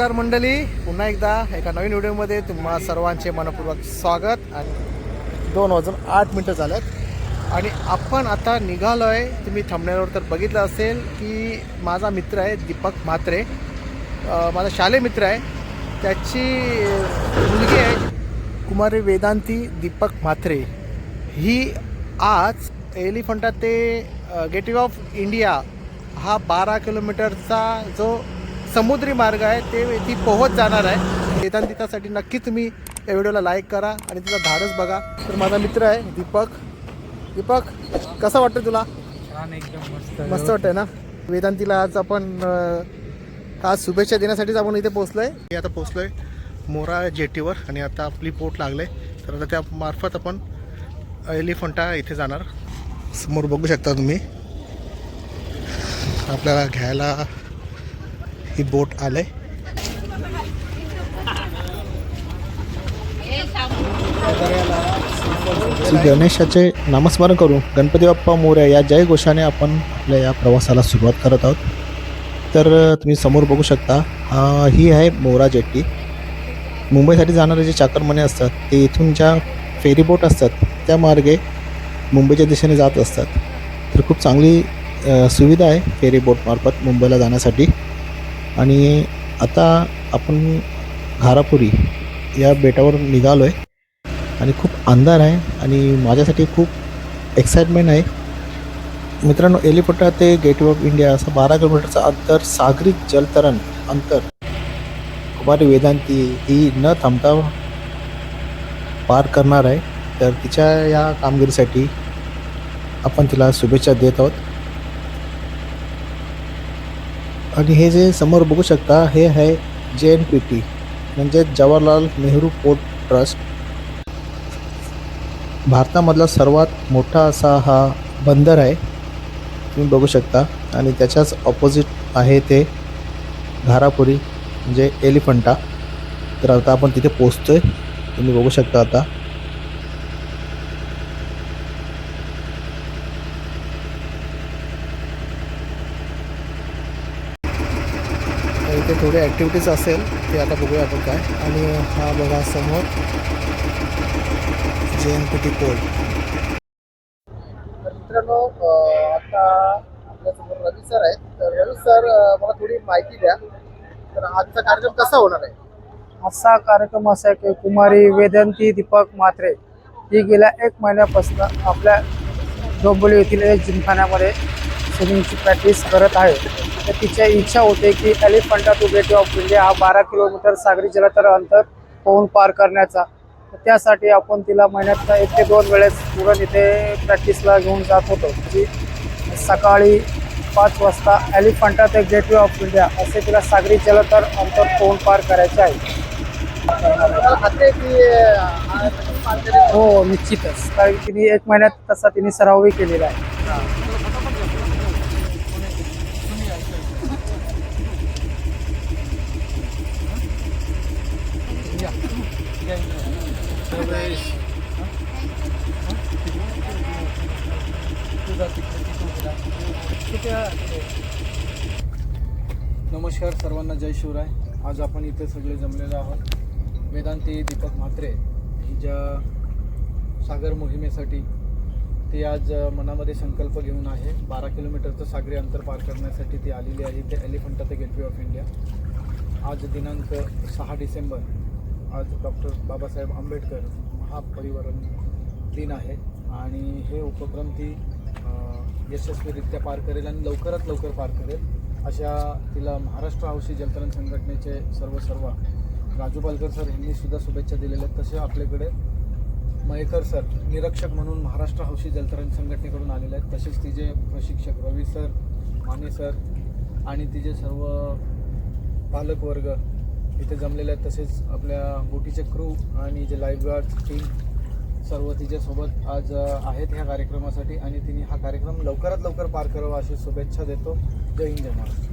नमस्कार मंडळी. पुन्हा एकदा एका नवीन व्हिडिओमध्ये तुम्हा सर्वांचे मनपूर्वक स्वागत. आणि दोन वाजून आठ मिनटं झाल्यात आणि आपण आता निघालो आहे तुम्ही थांबण्यावर तर बघितलं असेल की माझा मित्र आहे दीपक म्हात्रे. माझा शालेय मित्र आहे. त्याची मुलगी आहे कुमारी वेदांती दीपक म्हात्रे. ही आज एलिफंटा ते गेटवे ऑफ इंडिया हा बारा किलोमीटरचा जो समुद्री मार्ग आहे ते ती पोहोच जाणार आहे. वेदांती त्यासाठी नक्की तुम्ही या व्हिडिओला लाईक करा आणि तिचा धाडस बघा. तर माझा मित्र आहे दीपक. दीपक कसं वाटतं तुला? एकदम मस्त. मस्त वाटतंय ना? वेदांतीला आज आपण आज शुभेच्छा देण्यासाठीच आपण इथे पोहोचलोय. मी आता पोहोचलोय मोरा जेटीवर आणि आता आपली बोट लागले. तर आता त्या मार्फत आपण एलिफंटा इथे जाणार. समोर बघू शकता तुम्ही. आपल्याला घ्यायला वरती बोट आलंय. श्री गणेशाचे नामस्मरण करू. गणपती बाप्पा मोर्या या जय घोषाने आपण आपल्या या प्रवासाला सुरुवात करत आहोत. तर तुम्ही समोर बघू शकता ही आहे मोरा जेट्टी. मुंबईसाठी जाणारे जे चाकरमने असतात ते इथून ज्या फेरीबोट असतात त्या मार्गे मुंबईच्या दिशेने जात असतात. तर खूप चांगली सुविधा आहे फेरीबोटमार्फत मुंबईला जाण्यासाठी. आणि आता आपण घारापुरी या बेटावर निघालो आहे आणि खूप अंधार आहे आणि माझ्यासाठी खूप एक्साइटमेंट आहे. मित्रांनो एलिफंटा ते गेटवे ऑफ इंडिया असं बारा किलोमीटरचं अंतर सागरी जलतरण अंतर. कुमारी वेदांती ही न थांबता पार करणार आहे. तर तिच्या या कामगिरीसाठी आपण तिला शुभेच्छा देत आहोत. आणि हे जे समोर बघू शकता हे आहे जे एन पी टी म्हणजे जवाहरलाल नेहरू पोर्ट ट्रस्ट. भारतामधला सर्वात मोठा असा हा बंदर आहे तुम्ही बघू शकता. आणि त्याच्याच ऑपोजिट आहे ते घारापुरी म्हणजे एलिफंटा. तर आता आपण तिथे पोचतोय तुम्ही बघू शकता आता तर इथे थोडे ॲक्टिव्हिटीज असेल ते आता बघूया आपण काय. आणि हा बघा समोर जे एन पी टी पोल तर मित्रांनो आता आपल्यासमोर रवी सर आहेत. तर रवी सर मला थोडी माहिती द्या. तर आजचा कार्यक्रम कसा होणार आहे? असा कार्यक्रम असा आहे की कुमारी वेदांती दीपक म्हात्रे ही गेल्या एक महिन्यापासून आपल्या डोंबिवली येथील एक जिमखान्यामध्ये स्विमिंगची प्रॅक्टिस करत आहे. तर तिची इच्छा होते की Elephanta to gate of India हा बारा किलोमीटर सागरी जलतर अंतर पोहून पार करण्याचा. त्यासाठी आपण तिला महिन्यात एक ते दोन वेळेस पुरण इथे प्रॅक्टिसला घेऊन जात होतो. जी सकाळी पाच वाजता एलिफंटा ते गेटवे ऑफ इंडिया असे तिला सागरी जलतर अंतर पोहून पार करायचे आहे. हो निश्चितच. कारण तिने एक महिन्यात तसा तिने सरावही केलेला आहे. नमस्कार सर्वांना जय शिवराय. आज आपण इथे सगळे जमलेलो आहोत. वेदांती दीपक म्हात्रे ही ज्या सागर मोहिमेसाठी. ती आज मनामध्ये संकल्प घेऊन आहे. बारा किलोमीटरचं सागरी अंतर पार करण्यासाठी ती आलेली आहे ते एलिफंटा ते गेटवे ऑफ इंडिया. आज दिनांक सहा डिसेंबर आज डॉक्टर बाबासाहेब आंबेडकर महापरिवरण दिन आहे. आणि हे उपक्रम ती यशस्वीरित्या पार करेल आणि लवकरात लवकर पार करेल अशा तिला महाराष्ट्र हौशी जलतरण संघटनेचे सर्व सर्व राजू पालकर सर यांनी सुद्धा शुभेच्छा दिलेल्या आहेत. तसे आपल्याकडे मयेकर सर निरीक्षक म्हणून महाराष्ट्र हौशी जलतरण संघटनेकडून आलेले आहेत. तसेच तिचे प्रशिक्षक रवी सर माने सर आणि तिचे सर्व पालकवर्ग इथे जमलेले आहेत. तसेच आपल्या बोटीचे क्रू आणि जे लाईफगार्ड टीम सर्व तिच्यासोबत आज आहेत ह्या कार्यक्रमासाठी आणि तिने हा कार्यक्रम लवकरात लवकर पार करावा अशी शुभेच्छा देतो. जय हिंद जय महाराष्ट्र.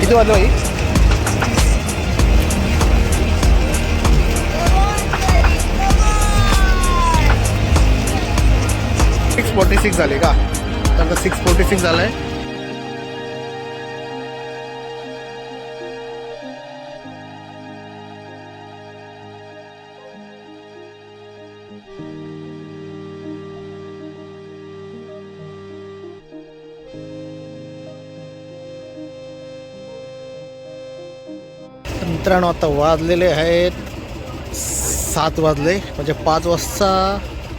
किती वाजले भाई सिक्स फोर्टी सिक्स झाले का? आता सिक्स फोर्टी सिक्स झालंय तर मित्रांनो आता वाजलेले आहेत सात वाजले म्हणजे पाच वाजता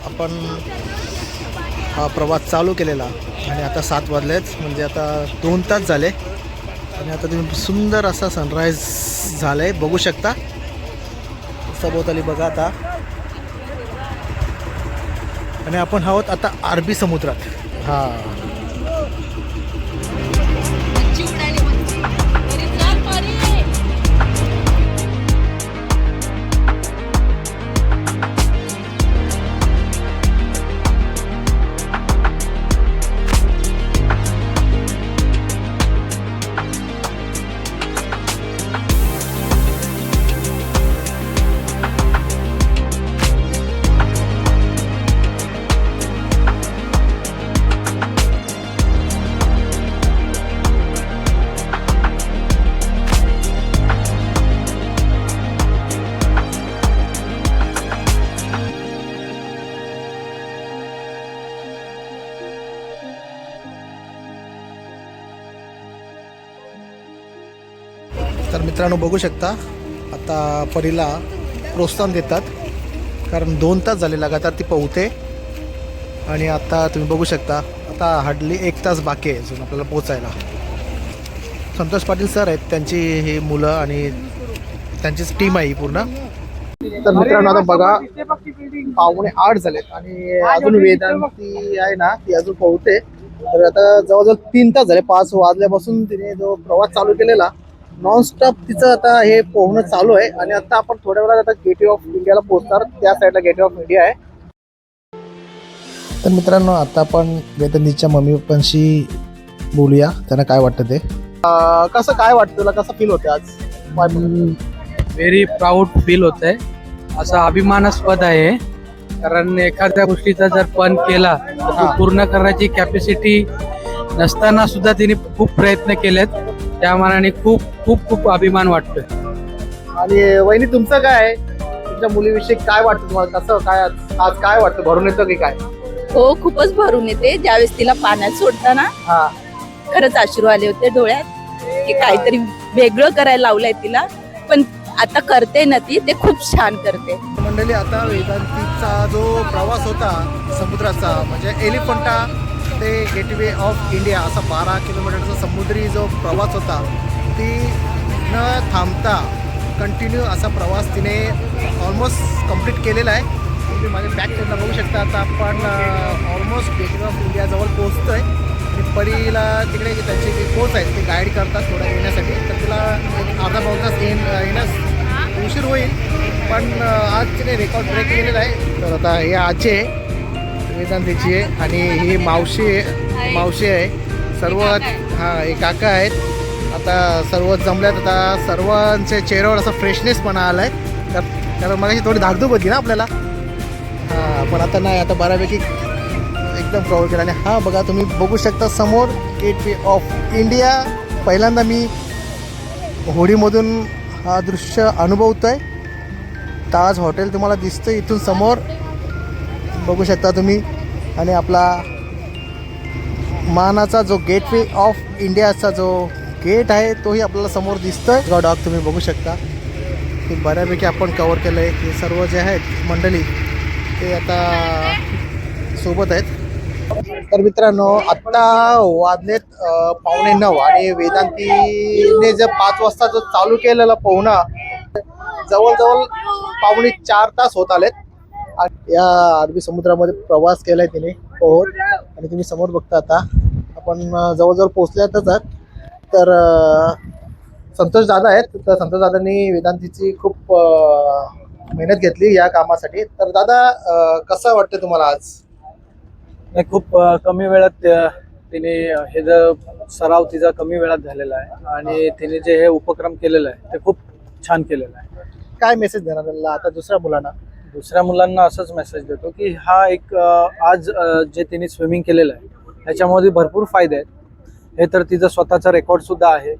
आपण हा प्रवास चालू केलेला. आणि आता सात वाजलेच म्हणजे आता दोन तास झाले. आणि आता तुम्ही सुंदर असा सनराईज झाला आहे बघू शकता. सभोवताली बघा आता. आणि आपण आहोत आता अरबी समुद्रात. हां. मित्रांनो बघू शकता. आता परीला प्रोत्साहन देतात. कारण दोन तास झाले लगातार ती पोहते. आणि आता तुम्ही बघू शकता आता हार्डली एक तास बाकी आहे अजून आपल्याला पोचायला संतोष पाटील सर आहेत त्यांची ही मुलं आणि त्यांचीच टीम आहे ही पूर्ण. तर मित्रांनो आता बघा पावणे आठ झालेत आणि अजून वेदांती आहे ना ती अजून पोहते. तर आता जवळजवळ तीन तास झाले पाच वाजल्यापासून तिने जो प्रवास चालू केलेला नॉनस्टॉप तिचं आता हे पोहणं चालू आहे आणि आता आपण थोड्या वेळात आता गेटवे ऑफ इंडियाला पोहोचणार. त्या साईडला गेटवे ऑफ इंडिया आहे. तर मित्रांनो आता आपण वेदांतीच्या मम्मी पप्पांशी बोलूया. त्यांना काय वाटतं ते? कसं काय वाटतं तुला? कसं फील होते आज? व्हेरी प्राऊड फील होत आहे असा अभिमानास्पद आहे. कारण एखाद्या गोष्टीचा जर पण केला तर तो हा. पूर्ण करण्याची कॅपॅसिटी नसताना सुद्धा तिने खूप प्रयत्न केलेत. त्या मानाने खूप खूप खूप अभिमान वाटतोय. आणि वहिनी तुमचं काय आहे? तुमच्या मुलीविषयी काय वाटतं तुम्हाला? कसं काय आज आज काय वाटतं? भरून येतं की काय? हो खूपच भरून येते. ज्यावेळेस तिला पाण्यात सोडताना हा. खरंच अश्रू आले होते डोळ्यात की काहीतरी वेगळं करायला लावलंय तिला. पण आता करते ना ती ते खूप छान करते. मंडळी आता वेदांतीचा जो प्रवास होता समुद्राचा म्हणजे एलिफंटा ते गेटवे ऑफ इंडिया असा बारा किलोमीटरचा समुद्री जो प्रवास होता ती न थांबता कंटिन्यू असा प्रवास तिने ऑलमोस्ट कंप्लीट केलेला आहे. तुम्ही माझ्या बॅक त्यांना बघू शकता आता आपण ऑलमोस्ट गेटवे ऑफ इंडियाजवळ पोहोचतो आहे आणि परीला तिकडे त्यांचे जे कोच आहेत ते गाईड करतात थोडं येण्यासाठी. तर तिला अर्धा पाऊन तास येण येण्यास उशीर होईल. पण आज तिने रेकॉर्ड ब्रेक केलेला आहे. तर आता हे आजचे आहे वेदांतीची आहे आणि ही मावशी आहे. मावशी आहे. सर्व हां हे काका आहेत. आता सर्व जमल्यात आता सर्वांच्या चेहऱ्यावर असा फ्रेशनेसपणा आला आहे तर कारण मगाशी थोडी धाकधूक होती ना आपल्याला. हां पण आता नाही आता बऱ्यापैकी एकदम प्राऊड केला. आणि हा बघा तुम्ही बघू शकता समोर गेट वे ऑफ इंडिया पहिल्यांदा मी होडीमधून हा दृश्य अनुभवतो आहे ताज हॉटेल तुम्हाला दिसतं इथून समोर. बघू शकता तुम्ही. आणि आपला मानाचा जो गेटवे ऑफ इंडियाचा जो गेट आहे तोही आपल्याला समोर दिसतोय. डॉग तुम्ही बघू शकता. ते बऱ्यापैकी आपण कवर केलं आहे हे सर्व जे आहेत मंडळी ते आता सोबत आहेत. तर मित्रांनो आत्ता वाजलेत पावणे नऊ आणि वेदांतीने जे पाच वाजता जो चालू केलेला पोहणं जवळजवळ पावणे चार तास होत आलेत. या अरबी समुद्रामध्ये प्रवास केलाय तिने पोहत आणि तुम्ही समोर बघता आता आपण जवळजवळ पोहोचल्यातच आहात. तर संतोष दादा आहेत. तर संतोष दादांनी वेदांतीची खूप मेहनत घेतली या कामासाठी. तर दादा कसं वाटतं तुम्हाला आज? नाही, खूप कमी वेळात तिने हे जो सराव तिचा कमी वेळात झालेला आहे. आणि तिने जे हे उपक्रम केलेलं आहे ते खूप छान केलेलं आहे. काय मेसेज देणार आता दुसऱ्या मुलांना. दुसऱ्या मुलांना असंच मेसेज देतो की हा एक आज जे तिने स्विमिंग केलेलं आहे त्याच्यामध्ये भरपूर फायदे आहेत. हे तर तिचं स्वतःचा रेकॉर्ड सुद्धा आहे.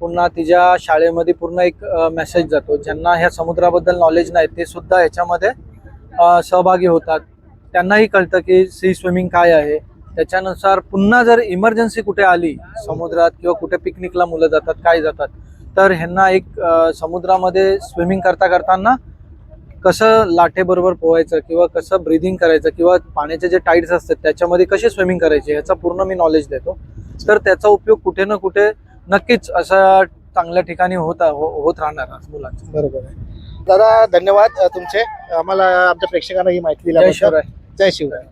पुन्हा तिच्या शाळेमध्ये पूर्ण एक मेसेज जातो. ज्यांना ह्या समुद्राबद्दल नॉलेज नाही ते सुद्धा ह्याच्यामध्ये सहभागी होतात. त्यांनाही कळतं की सी स्विमिंग काय आहे. त्याच्यानुसार पुन्हा जर इमर्जन्सी कुठे आली समुद्रात किंवा कुठे पिकनिकला मुलं जातात काय जातात तर ह्यांना एक समुद्रामध्ये स्विमिंग करता करताना कसं लाटेबरोबर पोहायचं किंवा कसं ब्रिदिंग करायचं किंवा पाण्याचे जे टाईड्स असतात त्याच्यामध्ये कसे स्विमिंग करायचे ह्याचा पूर्ण मी नॉलेज देतो. तर त्याचा उपयोग कुठे ना कुठे नक्कीच असा चांगल्या ठिकाणी होत हो- होत राहणार मुलांचा. बरोबर आहे. दादा धन्यवाद तुमचे. आम्हाला आमच्या प्रेक्षकांना ही माहिती जय दिल्याबद्दल शिवराय. जय शिवराय.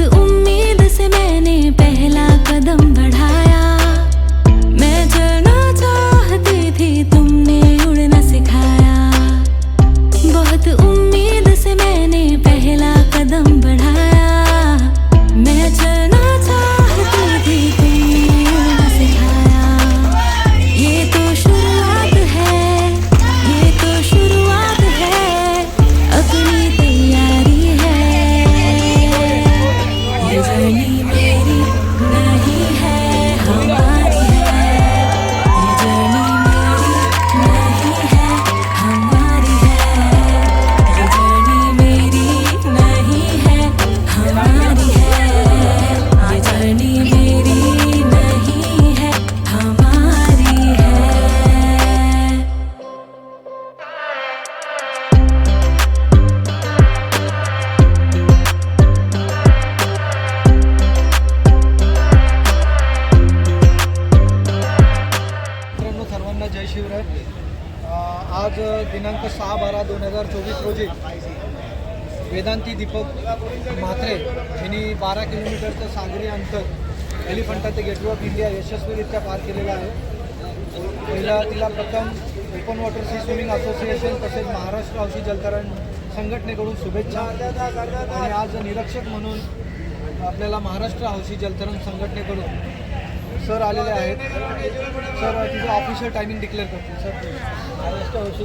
उम्मीद से मैंने ये जर्नी मेरी दिनांक सहा बारा दोन हजार चोवीस रोजी वेदांती दीपक म्हात्रे यांनी बारा किलोमीटरचं सागरी अंतर एलिफंटा ते गेटवे ऑफ इंडिया यशस्वीरित्या पार केलेलं आहे. पहिला तिला प्रथम open water sea swimming association तसेच महाराष्ट्र हौशी जलतरण संघटनेकडून शुभेच्छा. आणि आज निरीक्षक म्हणून आपल्याला महाराष्ट्र हौशी जलतरण संघटनेकडून सर आलेले आहेत. सर तिचं ऑफिशियल टायमिंग डिक्लेअर करतील सर. महाराष्ट्र हौशी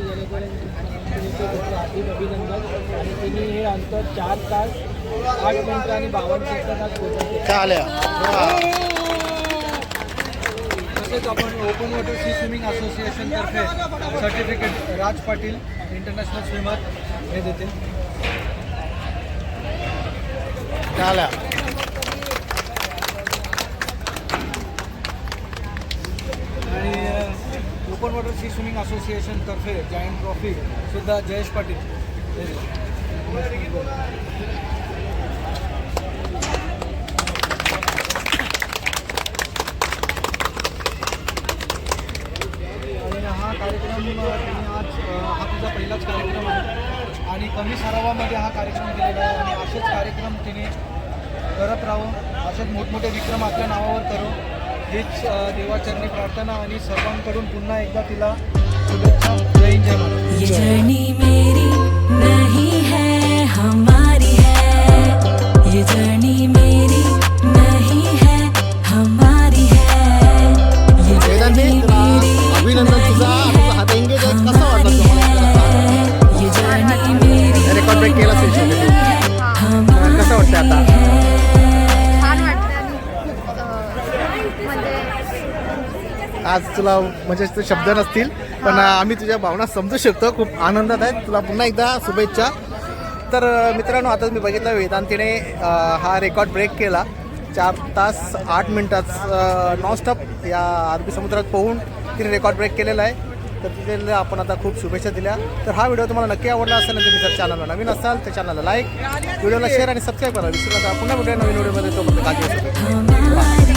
डॉक्टर हार्दिक अभिनंदन. आणि तिने हे अंतर चार तास आठ मिनिटं आणि बावन्न सेकंदात पोहोचवले. तसेच आपण open water sea swimming असोसिएशनतर्फे certificate Raj Patil international swimmer हे देतील चालेल आणि ओपन वॉटर सी स्विमिंग असोसिएशनतर्फे जायंट ट्रॉफी सुद्धा जयेश पाटील. आणि हा कार्यक्रम आज हा तुझा पहिलाच कार्यक्रम आहे. आणि कमी सरावामध्ये हा कार्यक्रम केलेला आहे आणि असेच कार्यक्रम तिने करत राहो. असेच मोठमोठे विक्रम आपल्या नावावर करो. हीच देवाचरणी प्रार्थना आणि सर्वांकडून पुन्हा एकदा तिला शुभेच्छा जय हिंद, जय आज तुला म्हणजे ते शब्द नसतील पण आम्ही तुझ्या भावना समजू शकतो. खूप आनंदात आहेत तुला पुन्हा एकदा शुभेच्छा. तर मित्रांनो आता मी बघितलं वेदांतीने हा रेकॉर्ड ब्रेक केला. चार तास आठ मिनटात नॉनस्टॉप या अरबी समुद्रात पोहून तिने रेकॉर्ड ब्रेक केलेला आहे. तर तिथे आपण आता खूप शुभेच्छा दिल्या. तर हा व्हिडिओ तुम्हाला नक्की आवडला असेल आणि तुम्ही जर चॅनलला नवीन असाल तर चॅनलला लाईक व्हिडिओला शेअर आणि सबस्क्राईब करा. विसरू नका. पुन्हा भेटूया नवीन व्हिडिओमध्ये तोपर्यंत